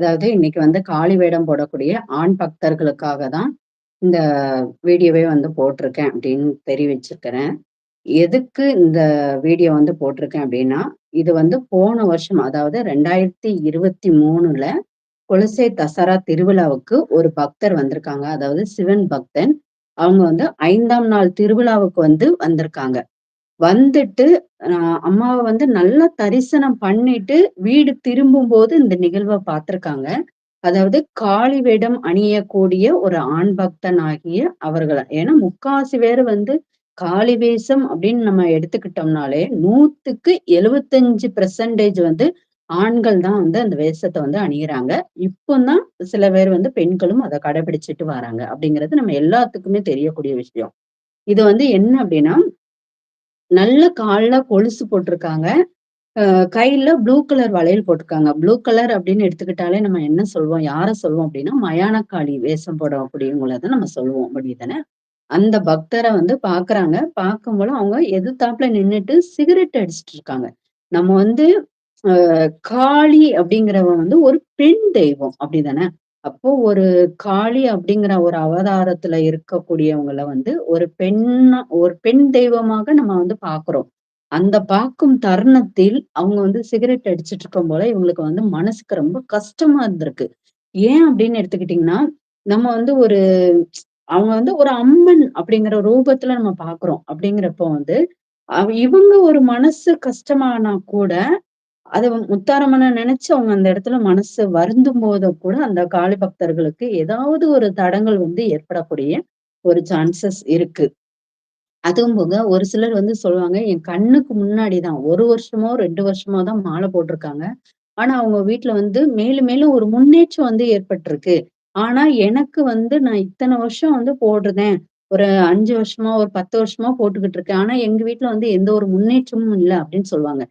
அதாவது இன்னைக்கு வந்து காளி வேடம் போடக்கூடிய ஆண் பக்தர்களுக்காக தான் இந்த வீடியோவே வந்து போட்டிருக்கேன் அப்படின்னு தெரிவிச்சிருக்கிறேன். எதுக்கு இந்த வீடியோ வந்து போட்டிருக்கேன் அப்படின்னா இது வந்து போன வருஷம் அதாவது ரெண்டாயிரத்தி இருபத்தி மூணுல குலசை தசரா திருவிழாவுக்கு ஒரு பக்தர் வந்திருக்காங்க. அதாவது சிவன் பக்தன். அவங்க வந்து ஐந்தாம் நாள் திருவிழாவுக்கு வந்து வந்திருக்காங்க. வந்துட்டு அம்மாவை வந்து நல்லா தரிசனம் பண்ணிட்டு வீடு திரும்பும் போது இந்த நிகழ்வை பார்த்திருக்காங்க அதாவது காளி வேடம் அணியக்கூடிய ஒரு ஆண் பக்தன் ஆகிய அவர்கள். ஏன்னா முக்காசி பேர் வந்து காளி வேஷம் அப்படின்னு நம்ம எடுத்துக்கிட்டோம்னாலே நூத்துக்கு எழுபத்தஞ்சு பெர்சன்டேஜ் வந்து ஆண்கள் தான் வந்து அந்த வேஷத்தை வந்து அணிகிறாங்க இப்போதான் சில பேர் வந்து பெண்களும் அதை கடைபிடிச்சிட்டு வராங்க அப்படிங்கிறது நம்ம எல்லாத்துக்குமே தெரியக்கூடிய விஷயம். இது வந்து என்ன அப்படின்னா நல்ல கால்ல கொலுசு போட்டிருக்காங்க. கையில ப்ளூ கலர் வளையல் போட்டிருக்காங்க. ப்ளூ கலர் அப்படின்னு எடுத்துக்கிட்டாலே நம்ம என்ன சொல்லுவோம் யார சொல்லுவோம் அப்படின்னா மயானக்காளி வேஷம் போடக்கூடியவங்கள நம்ம சொல்லுவோம் அப்படிதானே அந்த பக்தரை வந்து பாக்குறாங்க. பார்க்கும்போது அவங்க எதிர்த்தாப்புல நின்றுட்டு சிகரெட் அடிச்சிட்டு இருக்காங்க. நம்ம வந்து காளி அப்படிங்கிறவ வந்து ஒரு பெண் தெய்வம் அப்படிதானே அப்போ ஒரு காளி அப்படிங்கிற ஒரு அவதாரத்துல இருக்கக்கூடியவங்கள வந்து ஒரு பெண்ணா ஒரு பெண் தெய்வமாக நம்ம வந்து பாக்குறோம். அந்த பார்க்கும் தருணத்தில் அவங்க வந்து சிகரெட் அடிச்சிட்டு இருக்கும் போல இவங்களுக்கு வந்து மனசுக்கு ரொம்ப கஷ்டமா இருந்திருக்கு. ஏன் அப்படின்னு எடுத்துக்கிட்டீங்கன்னா நம்ம வந்து ஒரு அவங்க வந்து ஒரு அம்மன் அப்படிங்கிற ரூபத்துல நம்ம பாக்குறோம். அப்படிங்கிறப்போ வந்து இவங்க ஒரு மனசு கஷ்டமானா கூட அதை முத்தாரம்மனை நினைச்சு அவங்க அந்த இடத்துல மனசு வருந்தும் போது கூட அந்த காளி பக்தர்களுக்கு ஏதாவது ஒரு தடங்கள் வந்து ஏற்படக்கூடிய ஒரு சான்சஸ் இருக்கு. அதுவும் போக ஒரு சிலர் வந்து சொல்லுவாங்க என் கண்ணுக்கு முன்னாடிதான் ஒரு வருஷமோ ரெண்டு வருஷமோ தான் மாலை போட்டிருக்காங்க. ஆனா அவங்க வீட்டுல வந்து மேலும் மேலும் ஒரு முன்னேற்றம் வந்து ஏற்பட்டிருக்கு. ஆனா எனக்கு வந்து நான் இத்தனை வருஷம் வந்து போடுறேன் ஒரு அஞ்சு வருஷமா ஒரு பத்து வருஷமா போட்டுக்கிட்டு இருக்கேன். ஆனா எங்க வீட்டுல வந்து எந்த ஒரு முன்னேற்றமும் இல்லை அப்படின்னு சொல்லுவாங்க.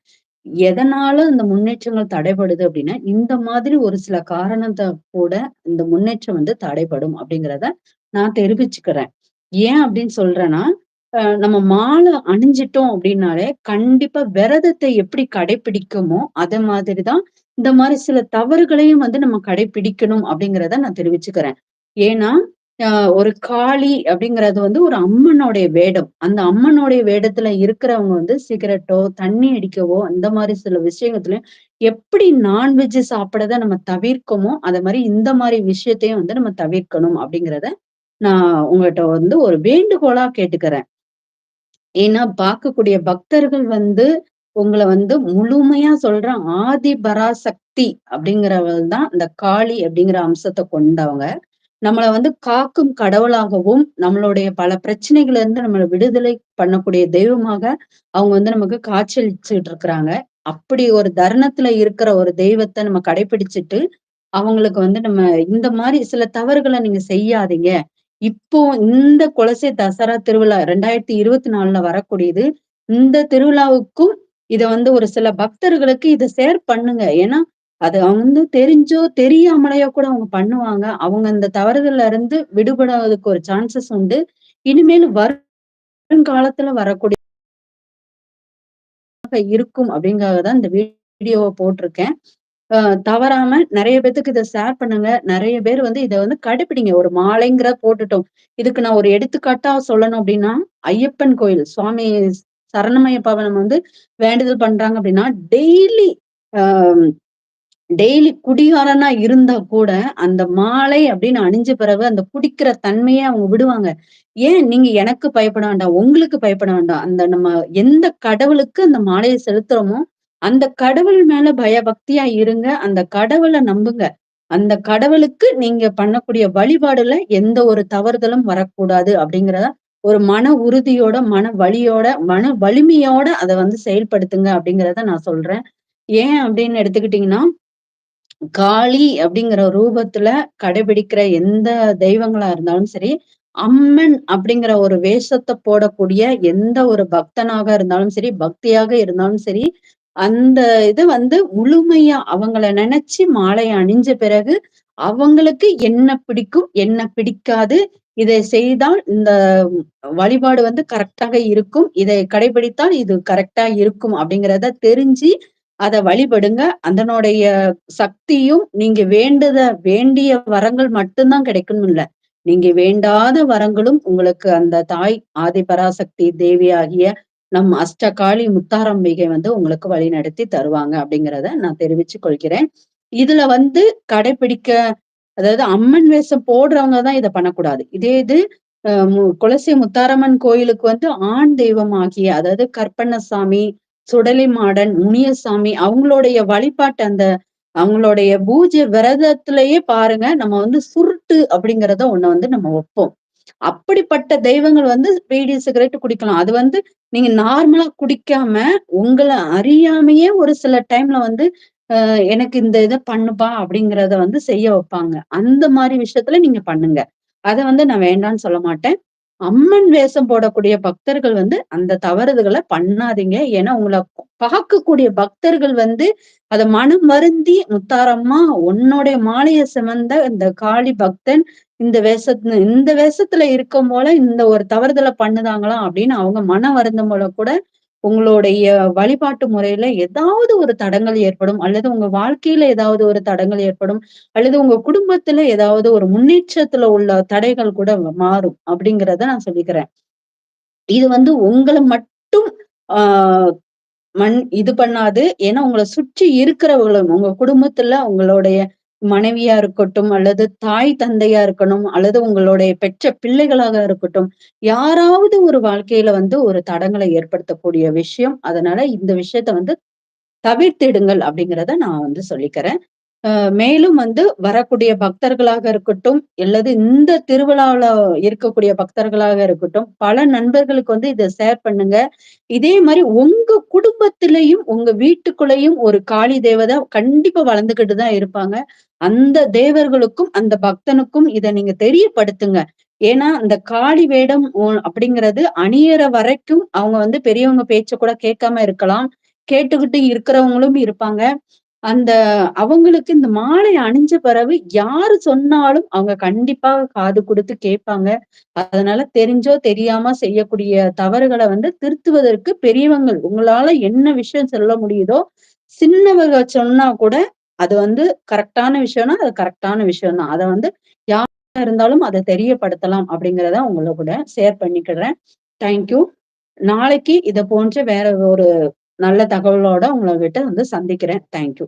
எதனால இந்த முன்னேற்றங்கள் தடைபடுது அப்படின்னா இந்த மாதிரி ஒரு சில காரணத்தை கூட இந்த முன்னேற்றம் வந்து தடைபடும் அப்படிங்கிறத நான் தெரிவிச்சுக்கிறேன். ஏன் அப்படின்னு சொல்றேன்னா நம்ம மாலை அணிஞ்சிட்டோம் அப்படின்னாலே கண்டிப்பா விரதத்தை எப்படி கடைபிடிக்குமோ அதே மாதிரிதான் இந்த மாதிரி சில தவறுகளையும் வந்து நம்ம கடைபிடிக்கணும் அப்படிங்கிறத நான் தெரிவிச்சுக்கிறேன். ஏன்னா ஒரு காளி அப்படிங்கிறது வந்து ஒரு அம்மனுடைய வேடம். அந்த அம்மனுடைய வேடத்துல இருக்கிறவங்க வந்து சிகரெட்டோ தண்ணி அடிக்கவோ அந்த மாதிரி சில விஷயங்களையும் எப்படி நான்வெஜ் சாப்பிடறத நம்ம தவிர்க்கமோ அத மாதிரி இந்த மாதிரி விஷயத்தையும் வந்து நம்ம தவிர்க்கணும் அப்படிங்கிறத நான் உங்கள்கிட்ட வந்து ஒரு வேண்டுகோளா கேட்டுக்கிறேன். ஏன்னா பார்க்கக்கூடிய பக்தர்கள் வந்து உங்களை வந்து முழுமையா சொல்ற ஆதி பராசக்தி அப்படிங்கிறவள் தான் இந்த காளி அப்படிங்கிற அம்சத்தை கொண்டவங்க. நம்மளை வந்து காக்கும் கடவுளாகவும் நம்மளுடைய பல பிரச்சனைகள்ல இருந்து நம்மளை விடுதலை பண்ணக்கூடிய தெய்வமாக அவங்க வந்து நமக்கு காட்சியளிச்சுட்டு இருக்கிறாங்க. அப்படி ஒரு தருணத்துல இருக்கிற ஒரு தெய்வத்தை நம்ம கடைபிடிச்சிட்டு அவங்களுக்கு வந்து நம்ம இந்த மாதிரி சில தவறுகளை நீங்க செய்யாதீங்க. இப்போ இந்த குலசை தசரா திருவிழா ரெண்டாயிரத்தி இருபத்தி நாலுல வரக்கூடியது இந்த திருவிழாவுக்கும் இத வந்து ஒரு சில பக்தர்களுக்கு இதை ஷேர் பண்ணுங்க. ஏன்னா அது அவங்க வந்து தெரிஞ்சோ தெரியாமலையோ கூட அவங்க பண்ணுவாங்க. அவங்க அந்த தவறுகள்ல இருந்து விடுபடாததுக்கு ஒரு சான்சஸ் உண்டு. இனிமேல் வருங்காலத்துல வரக்கூடிய இருக்கும் அப்படிங்கறதான் இந்த வீடியோவை போட்டிருக்கேன். தவறாம நிறைய பேத்துக்கு இதை ஷேர் பண்ணுங்க. நிறைய பேர் வந்து இதை வந்து கடைப்பிடிங்க. ஒரு மாலைங்கிற போட்டுட்டோம். இதுக்கு நான் ஒரு எடுத்துக்காட்டா சொல்லணும் அப்படின்னா ஐயப்பன் கோயில் சுவாமி சரணமய பவனம் வந்து வேண்டுதல் பண்றாங்க அப்படின்னா டெய்லி ஆஹ் டெய்லி குடிகாரனா இருந்தா கூட அந்த மாலை அப்படின்னு அணிஞ்ச பிறகு அந்த குடிக்கிற தன்மையை அவங்க விடுவாங்க. ஏன்? நீங்க எனக்கு பயப்பட வேண்டாம் உங்களுக்கு பயப்பட வேண்டாம். அந்த நம்ம எந்த கடவுளுக்கு அந்த மாலையை செலுத்துறோமோ அந்த கடவுள் மேல பயபக்தியா இருங்க அந்த கடவுளை நம்புங்க. அந்த கடவுளுக்கு நீங்க பண்ணக்கூடிய வழிபாடுல எந்த ஒரு தவறுதலும் வரக்கூடாது அப்படிங்கிறத ஒரு மன உறுதியோட மன வழியோட மன வலிமையோட அதை வந்து செயல்படுத்துங்க அப்படிங்கிறத நான் சொல்றேன். ஏன் அப்படின்னு எடுத்துக்கிட்டீங்கன்னா காளி அப்படிங்கிற ரூபத்துல கடைபிடிக்கிற எந்த தெய்வங்களா இருந்தாலும் சரி அம்மன் அப்படிங்கிற ஒரு வேஷத்தை போடக்கூடிய எந்த ஒரு பக்தனாக இருந்தாலும் சரி பக்தியாக இருந்தாலும் சரி அந்த இது வந்து முழுமையா அவங்கள நினைச்சு மாலை அணிஞ்ச பிறகு அவங்களுக்கு என்ன பிடிக்கும் என்ன பிடிக்காது இதை செய்தால் இந்த வழிபாடு வந்து கரெக்டாக இருக்கும் இதை கடைபிடித்தால் இது கரெக்டா இருக்கும் அப்படிங்கிறத தெரிஞ்சு அதை வழிபடுங்க. அதனுடைய சக்தியும் நீங்க வேண்டுத வேண்டிய வரங்கள் மட்டும் தான் இல்ல. நீங்க வேண்டாத வரங்களும் உங்களுக்கு அந்த தாய் ஆதிபராசக்தி தேவியாகிய நம் அஷ்டகாளி முத்தாரம்பிகை வந்து உங்களுக்கு வழிநடத்தி தருவாங்க அப்படிங்கிறத நான் தெரிவிச்சு கொள்கிறேன். இதுல வந்து கடைபிடிக்க அதாவது அம்மன் வேஷம் போடுறவங்க தான் இதை பண்ணக்கூடாது. இதே இது குலசி மு முத்தாரம்மன் கோயிலுக்கு வந்து ஆண் தெய்வம் ஆகிய அதாவது கற்பண்ணசாமி, சுடலை மாடன், முனியசாமி அவங்களுடைய வழிபாட்டு அந்த அவங்களுடைய பூஜை விரதத்திலேயே பாருங்க, நம்ம வந்து சுருட்டு அப்படிங்கிறத ஒண்ணு வந்து நம்ம வைப்போம். அப்படிப்பட்ட தெய்வங்கள் வந்து பீடி, சிகரெட் குடிக்கலாம். அது வந்து நீங்க நார்மலா குடிக்காம, உங்களை அறியாமையே ஒரு சில டைம்ல வந்து எனக்கு இந்த இதை பண்ணுப்பா அப்படிங்கிறத வந்து செய்ய வைப்பாங்க. அந்த மாதிரி விஷயத்துல நீங்க பண்ணுங்க. அதை வந்து நான் வேண்டாம்னு சொல்ல மாட்டேன். அம்மன் வேஷம் போடக்கூடிய பக்தர்கள் வந்து அந்த தவறுதல பண்ணாதீங்க. ஏன்னா, உங்களை பார்க்கக்கூடிய பக்தர்கள் வந்து அத மனம் வருந்தி, "முத்தாரம்மா உன்னுடைய மாலையை சுமந்த இந்த காளி பக்தன் இந்த வேஷத்து இந்த வேஷத்துல இருக்கும் போல இந்த ஒரு தவறுதலை பண்ணுதாங்களாம் அப்படின்னு அவங்க மனம் வருந்தும் போல கூட உங்களுடைய வழிபாட்டு முறையில ஏதாவது ஒரு தடங்கள் ஏற்படும். அல்லது உங்க வாழ்க்கையில ஏதாவது ஒரு தடங்கள் ஏற்படும். அல்லது உங்க குடும்பத்துல ஏதாவது ஒரு முன்னேற்றத்துல உள்ள தடைகள் கூட மாறும். அப்படிங்கிறத நான் சொல்லிக்கிறேன். இது வந்து உங்களை மட்டும் ஆஹ் மண் இது பண்ணாது. ஏன்னா உங்களை சுற்றி இருக்கிறவங்களும், உங்க குடும்பத்துல உங்களுடைய மனைவியா இருக்கட்டும், அல்லது தாய் தந்தையா இருக்கணும், அல்லது உங்களுடைய பெற்ற பிள்ளைகளாக இருக்கட்டும், யாராவது ஒரு வாழ்க்கையில வந்து ஒரு தடங்கலை ஏற்படுத்தக்கூடிய விஷயம். அதனால இந்த விஷயத்த வந்து தவிர்த்திடுங்கள் அப்படிங்கிறத நான் வந்து சொல்லிக்கிறேன். மேலும் வந்து வரக்கூடிய பக்தர்களாக இருக்கட்டும், அல்லது இந்த திருவிழாவுல இருக்கக்கூடிய பக்தர்களாக இருக்கட்டும், பல நண்பர்களுக்கு வந்து இத ஷேர் பண்ணுங்க. இதே மாதிரி உங்க குடும்பத்திலையும் உங்க வீட்டுக்குள்ளேயும் ஒரு காளி தேவதை கண்டிப்பா வளர்ந்துகிட்டு தான் இருப்பாங்க. அந்த தேவர்களுக்கும், அந்த பக்தனுக்கும் இத நீங்க தெரியப்படுத்துங்க. ஏன்னா, அந்த காளி வேடம் அப்படிங்கிறது அணியற வரைக்கும் அவங்க வந்து பெரியவங்க பேச்ச கூட கேட்காம இருக்கலாம். கேட்டுக்கிட்டு இருக்கிறவங்களும் இருப்பாங்க. அந்த அவங்களுக்கு இந்த மாலை அணிஞ்ச பிறகு யாரு சொன்னாலும் அவங்க கண்டிப்பா காது கொடுத்து கேட்பாங்க. அதனால தெரிஞ்சோ, தெரியாம செய்யக்கூடிய தவறுகளை வந்து திருத்துவதற்கு பெரியவங்கள் உங்களால என்ன விஷயம் சொல்ல முடியுதோ, சின்னவங்க சொன்னா கூட அது வந்து கரெக்டான விஷயம்னா, அது கரெக்டான விஷயம் தான். அதை வந்து யாரா இருந்தாலும் அதை தெரியப்படுத்தலாம் அப்படிங்கிறத உங்களை கூட ஷேர் பண்ணிக்கிறேன். Thank you. நாளைக்கு இத போன்ற வேற ஒரு நல்ல தகவலோட உங்ககிட்ட வந்து சந்திக்கிறேன். Thank you.